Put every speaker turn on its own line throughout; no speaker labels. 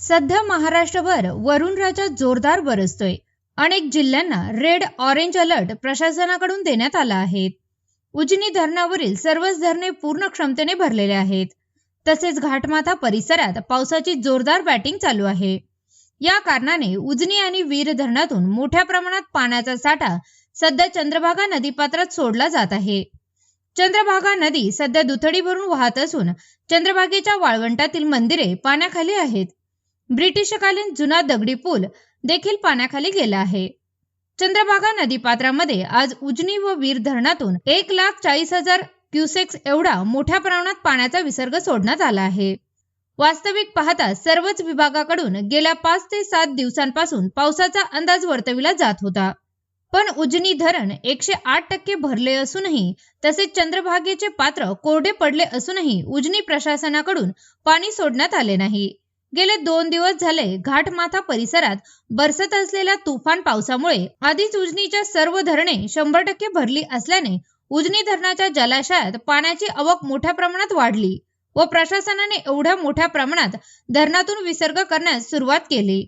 सध्या महाराष्ट्रभर वरुणराजा जोरदार बरसतोय. अनेक जिल्ह्यांना रेड ऑरेंज अलर्ट प्रशासनाकडून देण्यात आला आहे. उजनी धरणावरील सर्वच धरणे पूर्ण क्षमतेने भरलेले आहेत. तसेच घाटमाथा परिसरात पावसाची जोरदार बॅटिंग चालू आहे. या कारणाने उजनी आणि वीर धरणातून मोठ्या प्रमाणात पाण्याचा साठा सध्या चंद्रभागा नदीपात्रात सोडला जात आहे. चंद्रभागा नदी सध्या दुथडी भरून वाहत असून चंद्रभागेच्या वाळवंटातील मंदिरे पाण्याखाली आहेत. ब्रिटिशकालीन जुना दगडी पूल देखील पाण्याखाली गेला आहे. चंद्रभागा नदीपात्रामध्ये आज उजनी व वीर धरणातून एक लाख चाळीस हजार क्युसेक्स एवढा मोठ्या प्रमाणात पाण्याचा विसर्ग सोडण्यात आला आहे. वास्तविक पाहता सर्वच विभागाकडून गेल्या पाच ते सात दिवसांपासून पावसाचा अंदाज वर्तविला जात होता. पण उजनी धरण एकशे आठ टक्के भरले असूनही तसेच चंद्रभागेचे पात्र कोरडे पडले असूनही उजनी प्रशासनाकडून पाणी सोडण्यात आले नाही. गेले दोन दिवस झाले घाटमाथा परिसरात बरसत असलेल्या तुफान पावसामुळे आधीच उजनीच्या सर्व धरणे शंभर टक्के भरली असल्याने उजनी धरणाच्या जलाशयात पाण्याची आवक मोठ्या प्रमाणात वाढली व प्रशासनाने एवढ्या मोठ्या प्रमाणात धरणातून विसर्ग करण्यास सुरुवात केली.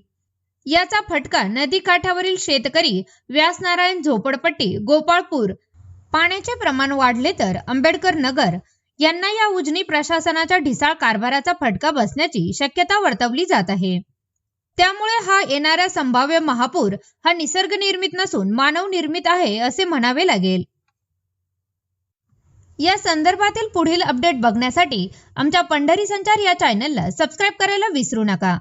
याचा फटका नदी काठावरील शेतकरी व्यासनारायण झोपडपट्टी गोपाळपूर पाण्याचे प्रमाण वाढले तर आंबेडकर नगर यांना या उजनी प्रशासनाच्या ढिसाळ कारभाराचा फटका बसण्याची शक्यता वर्तवली जात आहे. त्यामुळे हा येणारा संभाव्य महापूर हा निसर्ग निर्मित नसून मानव निर्मित आहे असे म्हणावे लागेल. या संदर्भातील पुढील अपडेट बघण्यासाठी आमच्या पंढरी संचार या चॅनलला सबस्क्राईब करायला विसरू नका.